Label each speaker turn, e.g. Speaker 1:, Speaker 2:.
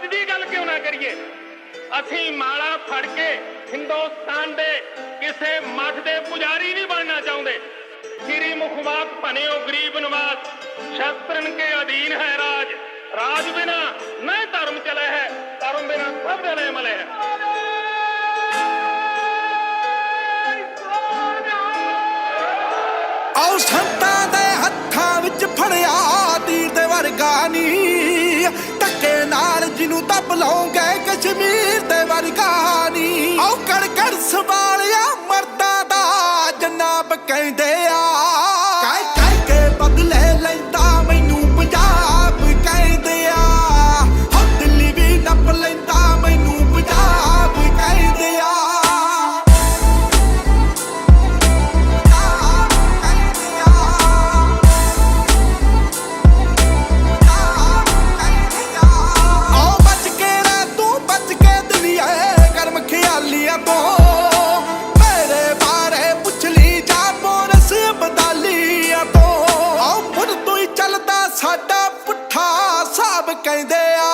Speaker 1: ਅੱਜ ਦੀ ਗੱਲ ਕਿਉਂ ਨਾ ਕਰੀਏ? ਅਸੀਂ ਮਾਲਾ ਫੜ ਕੇ ਹਿੰਦੁਸਤਾਨ ਦੇ ਕਿਸੇ ਮਠ ਦੇ ਪੁਜਾਰੀ ਨਹੀਂ ਬਣਨਾ ਚਾਹੁੰਦੇ। ਸ੍ਰੀ ਮੁਖਵਾਕ ਭਨਿਓ ਗਰੀਬ ਨਿਵਾਸ, ਸ਼ਸਤਰਨ ਕੇ ਅਧੀਨ ਹੈ ਰਾਜ। ਰਾਜ ਬਿਨਾ ਨਾ ਧਰਮ ਚਲੇ ਹੈ, ਧਰਮ ਬਿਨਾ ਸਭ ਜਲੇ ਮਲੇ ਹੈ।
Speaker 2: ਆਓ ਸੰਤਾਂ ਦੇ ਹੱਥਾਂ ਵਿੱਚ ਫੜਿਆ ਤੀਰ ਦੇ ਵਰਗਾ ਨੀ ਨਾਲ ਜਿਹਨੂੰ ਦੱਬ ਕਸ਼ਮੀਰ ਦੇ ਵਰਗਾ ਨੀ। ਆਓ ਕੜ ਕੜ ਸੰਭਾਲਿਆ ਮਰਦਾਂ ਦਾ। ਜਨਾਬ ਕਹਿੰਦੇ ਆ ਸਾਡਾ ਪੁੱਠਾ ਸਾਬ ਕਹਿੰਦੇ ਆ